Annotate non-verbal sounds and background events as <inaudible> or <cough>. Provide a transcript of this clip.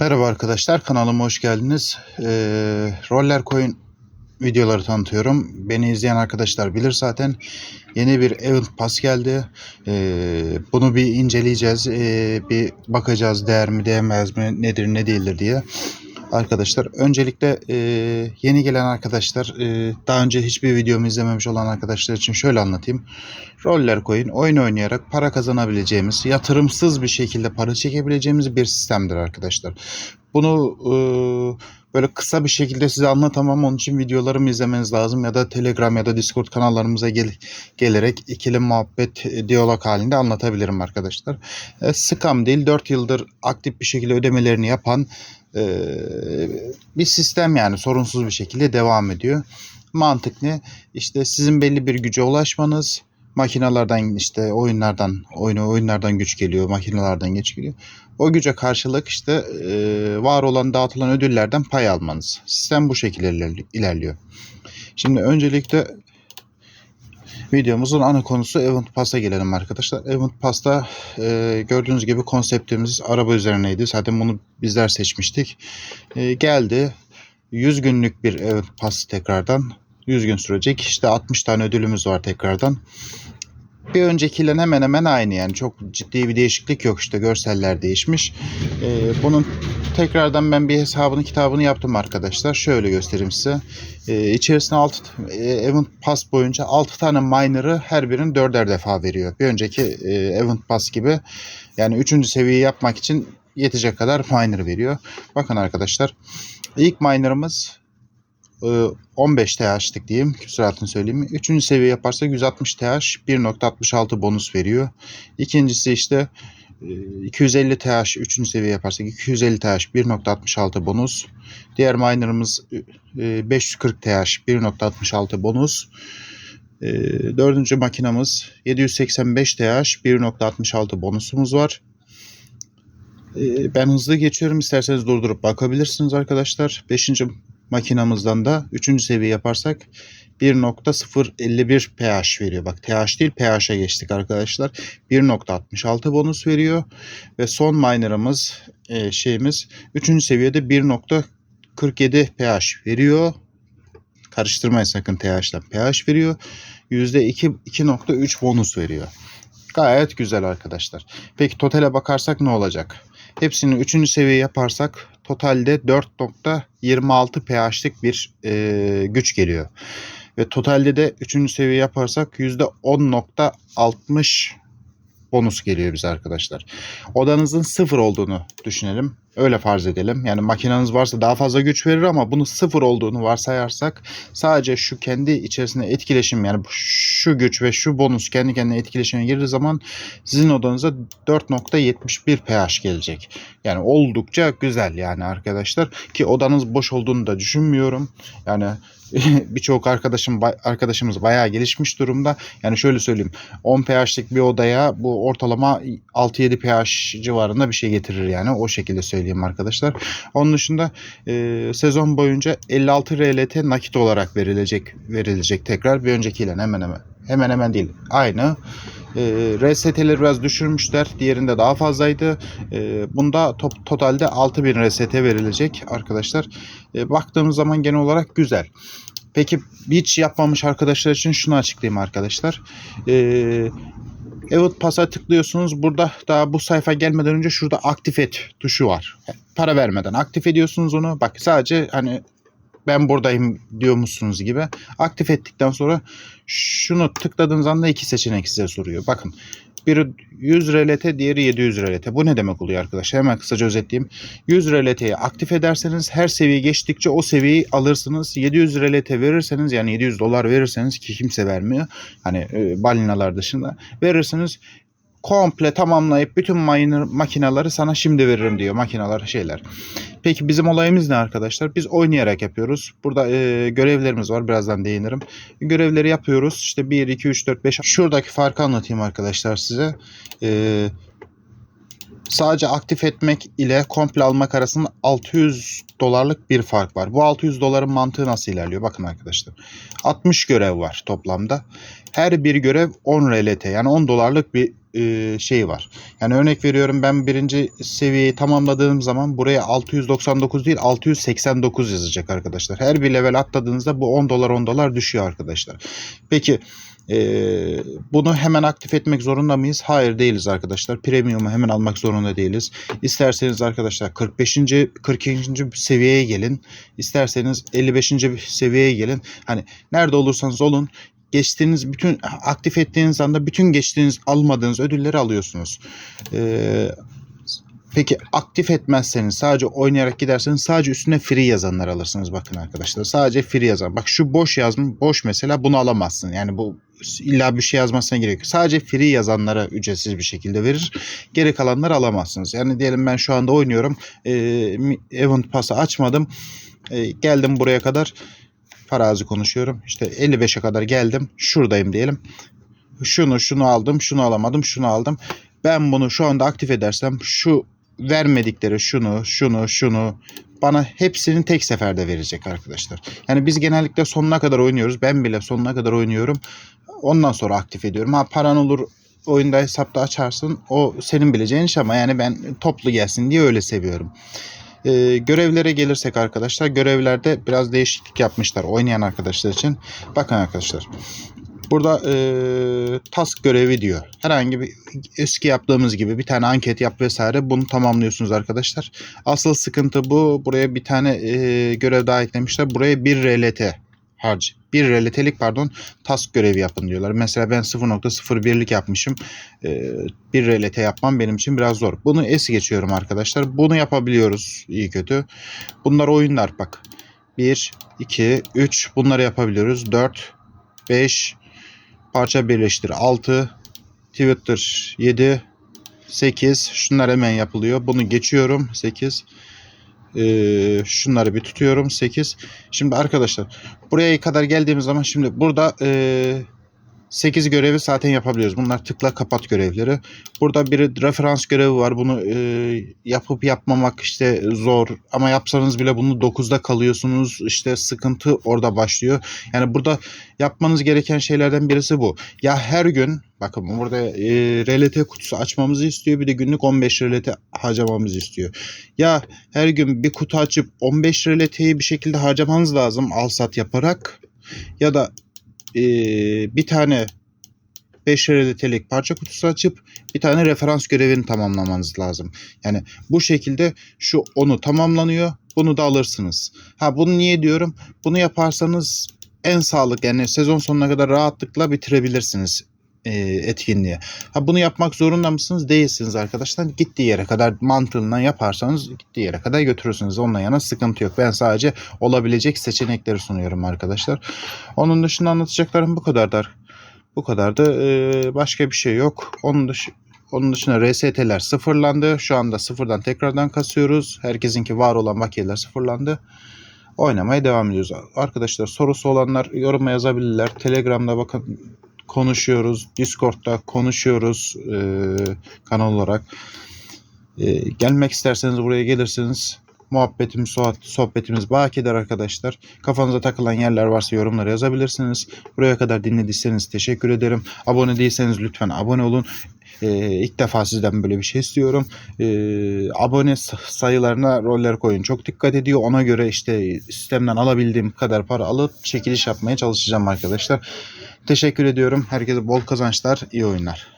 Merhaba arkadaşlar kanalıma hoş geldiniz. Ee, Roller Coin videoları tanıtıyorum. Beni izleyen arkadaşlar bilir zaten. Yeni bir Event Pass geldi. Ee, bunu bir inceleyeceğiz. Ee, bir bakacağız değer mi değmez mi nedir ne değildir diye. Arkadaşlar öncelikle e, yeni gelen arkadaşlar e, daha önce hiçbir videomu izlememiş olan arkadaşlar için şöyle anlatayım. Roller Coin oyun oynayarak para kazanabileceğimiz, yatırımsız bir şekilde para çekebileceğimiz bir sistemdir arkadaşlar. Bunu e, böyle kısa bir şekilde size anlatamam. Onun için videolarımı izlemeniz lazım ya da Telegram ya da Discord kanallarımıza gel gelerek ikili muhabbet e, diyalog halinde anlatabilirim arkadaşlar. E, scam değil 4 yıldır aktif bir şekilde ödemelerini yapan bir sistem yani sorunsuz bir şekilde devam ediyor. Mantık ne? İşte sizin belli bir güce ulaşmanız, makinalardan işte oyunlardan oyunu oyunlardan güç geliyor, makinelerden güç geliyor. O güce karşılık işte e, var olan dağıtılan ödüllerden pay almanız. Sistem bu şekilde ilerli- ilerliyor. Şimdi öncelikle videomuzun ana konusu Event Pass'a gelelim arkadaşlar. Event Pass'ta e, gördüğünüz gibi konseptimiz araba üzerineydi. Zaten bunu bizler seçmiştik. E, geldi 100 günlük bir Event Pass tekrardan. 100 gün sürecek. İşte 60 tane ödülümüz var tekrardan. Bir öncekiyle hemen hemen aynı yani çok ciddi bir değişiklik yok işte görseller değişmiş. Ee, bunun tekrardan ben bir hesabını kitabını yaptım arkadaşlar. Şöyle göstereyim size. Ee, içerisine 6 e, Event Pass boyunca 6 tane miner'ı her birinin 4'er defa veriyor. Bir önceki e, Event Pass gibi yani 3. seviyeyi yapmak için yetecek kadar miner veriyor. Bakın arkadaşlar ilk miner'ımız 15 TH'lık diyeyim. Küsuratını söyleyeyim. Üçüncü seviye yaparsak 160 TH 1.66 bonus veriyor. İkincisi işte e, 250 TH 3. seviye yaparsak 250 TH 1.66 bonus. Diğer miner'ımız e, 540 TH 1.66 bonus. E, Dördüncü makinamız 785 TH 1.66 bonusumuz var. E, Ben hızlı geçiyorum. İsterseniz durdurup bakabilirsiniz arkadaşlar. Beşinci makinamızdan da 3. seviye yaparsak 1.051 pH veriyor. Bak TH değil pH'e geçtik arkadaşlar. 1.66 bonus veriyor. Ve son miner'ımız e, şeyimiz 3. seviyede 1.47 pH veriyor. Karıştırmayın sakın TH'den pH veriyor. %2 2.3 bonus veriyor. Gayet güzel arkadaşlar. Peki totale bakarsak ne olacak? Hepsini 3. seviye yaparsak totalde 4.26 pH'lik bir e, güç geliyor. Ve totalde de 3. seviye yaparsak %10.60 bonus geliyor bize arkadaşlar. Odanızın sıfır olduğunu düşünelim. Öyle farz edelim. Yani makineniz varsa daha fazla güç verir ama bunu sıfır olduğunu varsayarsak sadece şu kendi içerisinde etkileşim yani şu güç ve şu bonus kendi kendine etkileşime girdiği zaman sizin odanıza 4.71 pH gelecek. Yani oldukça güzel yani arkadaşlar ki odanız boş olduğunu da düşünmüyorum. Yani <laughs> birçok arkadaşım arkadaşımız bayağı gelişmiş durumda. Yani şöyle söyleyeyim 10 pH'lik bir odaya bu ortalama 6-7 pH civarında bir şey getirir yani o şekilde söyleyeyim arkadaşlar. Onun dışında e, sezon boyunca 56 RLT nakit olarak verilecek verilecek tekrar bir öncekiyle hemen hemen hemen hemen değil aynı. E, RST'leri biraz düşürmüşler. Diğerinde daha fazlaydı. E, bunda top, totalde 6000 RST verilecek arkadaşlar. E, baktığımız zaman genel olarak güzel. Peki hiç yapmamış arkadaşlar için şunu açıklayayım arkadaşlar. Ee, Evet Pass'a tıklıyorsunuz. Burada daha bu sayfa gelmeden önce şurada aktif et tuşu var. Para vermeden aktif ediyorsunuz onu. Bak sadece hani ben buradayım diyormuşsunuz gibi. Aktif ettikten sonra şunu tıkladığınız anda iki seçenek size soruyor. Bakın biri 100 RLT, diğeri 700 RLT. Bu ne demek oluyor arkadaşlar? Hemen kısaca özetleyeyim. 100 RLT'yi aktif ederseniz her seviye geçtikçe o seviyeyi alırsınız. 700 RLT verirseniz yani 700 dolar verirseniz ki kimse vermiyor. Hani e, balinalar dışında verirseniz komple tamamlayıp bütün miner, makineleri sana şimdi veririm diyor makineler şeyler. Peki bizim olayımız ne arkadaşlar? Biz oynayarak yapıyoruz. Burada e, görevlerimiz var. Birazdan değinirim. Görevleri yapıyoruz. İşte 1, 2, 3, 4, 5. Şuradaki farkı anlatayım arkadaşlar size. E, sadece aktif etmek ile komple almak arasında 600 dolarlık bir fark var. Bu 600 doların mantığı nasıl ilerliyor? Bakın arkadaşlar. 60 görev var toplamda. Her bir görev 10 RLT yani 10 dolarlık bir e, şey var. Yani örnek veriyorum ben birinci seviyeyi tamamladığım zaman buraya 699 değil 689 yazacak arkadaşlar. Her bir level atladığınızda bu 10 dolar 10 dolar düşüyor arkadaşlar. Peki ee, bunu hemen aktif etmek zorunda mıyız? Hayır değiliz arkadaşlar. Premium'u hemen almak zorunda değiliz. İsterseniz arkadaşlar 45. 42. seviyeye gelin. İsterseniz 55. seviyeye gelin. Hani nerede olursanız olun geçtiğiniz bütün aktif ettiğiniz anda bütün geçtiğiniz almadığınız ödülleri alıyorsunuz. Ee, Peki aktif etmezseniz sadece oynayarak giderseniz sadece üstüne free yazanlar alırsınız bakın arkadaşlar. Sadece free yazan. Bak şu boş yazım boş mesela bunu alamazsın. Yani bu illa bir şey yazmasına gerek yok. Sadece free yazanlara ücretsiz bir şekilde verir. Geri kalanları alamazsınız. Yani diyelim ben şu anda oynuyorum. E, event pass'ı açmadım. E, geldim buraya kadar. Farazi konuşuyorum. İşte 55'e kadar geldim. Şuradayım diyelim. Şunu şunu aldım. Şunu alamadım. Şunu aldım. Ben bunu şu anda aktif edersem şu vermedikleri şunu, şunu, şunu bana hepsini tek seferde verecek arkadaşlar. Yani biz genellikle sonuna kadar oynuyoruz. Ben bile sonuna kadar oynuyorum. Ondan sonra aktif ediyorum. Ha paran olur oyunda hesapta açarsın. O senin bileceğin iş ama yani ben toplu gelsin diye öyle seviyorum. Ee, görevlere gelirsek arkadaşlar görevlerde biraz değişiklik yapmışlar oynayan arkadaşlar için. Bakın arkadaşlar Burada e, task görevi diyor. Herhangi bir eski yaptığımız gibi bir tane anket yap vesaire bunu tamamlıyorsunuz arkadaşlar. Asıl sıkıntı bu. Buraya bir tane e, görev daha eklemişler. Buraya bir RLT harc. Bir RLT'lik pardon task görevi yapın diyorlar. Mesela ben 0.01'lik yapmışım. E, bir RLT yapmam benim için biraz zor. Bunu es geçiyorum arkadaşlar. Bunu yapabiliyoruz iyi kötü. Bunlar oyunlar bak. 1, 2, 3 bunları yapabiliyoruz. 4, 5, parça birleştir. 6 Twitter. 7 8 şunlar hemen yapılıyor. Bunu geçiyorum. 8 ee, şunları bir tutuyorum. 8 şimdi arkadaşlar buraya kadar geldiğimiz zaman şimdi burada e, 8 görevi zaten yapabiliyoruz. Bunlar tıkla kapat görevleri. Burada bir referans görevi var. Bunu e, yapıp yapmamak işte zor. Ama yapsanız bile bunu 9'da kalıyorsunuz. İşte sıkıntı orada başlıyor. Yani burada yapmanız gereken şeylerden birisi bu. Ya her gün bakın burada e, RLT kutusu açmamızı istiyor. Bir de günlük 15 RLT harcamamızı istiyor. Ya her gün bir kutu açıp 15 RLT'yi bir şekilde harcamanız lazım al sat yaparak. Ya da e, bir tane 5 RLT'lik parça kutusu açıp bir tane referans görevini tamamlamanız lazım. Yani bu şekilde şu onu tamamlanıyor. Bunu da alırsınız. Ha bunu niye diyorum? Bunu yaparsanız en sağlık yani sezon sonuna kadar rahatlıkla bitirebilirsiniz e, etkinliği. Ha bunu yapmak zorunda mısınız? Değilsiniz arkadaşlar. Gittiği yere kadar mantığından yaparsanız gittiği yere kadar götürürsünüz. Onunla yana sıkıntı yok. Ben sadece olabilecek seçenekleri sunuyorum arkadaşlar. Onun dışında anlatacaklarım bu kadardır. Bu kadardı. Ee, başka bir şey yok. Onun dışı onun dışında RST'ler sıfırlandı. Şu anda sıfırdan tekrardan kasıyoruz. Herkesinki var olan bakiyeler sıfırlandı. Oynamaya devam ediyoruz. Arkadaşlar sorusu olanlar yoruma yazabilirler. Telegram'da bakın konuşuyoruz. Discord'da konuşuyoruz e, kanal olarak. E, gelmek isterseniz buraya gelirsiniz. Muhabbetimiz, sohbetimiz bakeder arkadaşlar. Kafanıza takılan yerler varsa yorumlara yazabilirsiniz. Buraya kadar dinlediyseniz teşekkür ederim. Abone değilseniz lütfen abone olun. Ee, ilk defa sizden böyle bir şey istiyorum. Ee, abone sayılarına roller koyun. Çok dikkat ediyor. Ona göre işte sistemden alabildiğim kadar para alıp çekiliş yapmaya çalışacağım arkadaşlar. Teşekkür ediyorum. Herkese bol kazançlar, iyi oyunlar.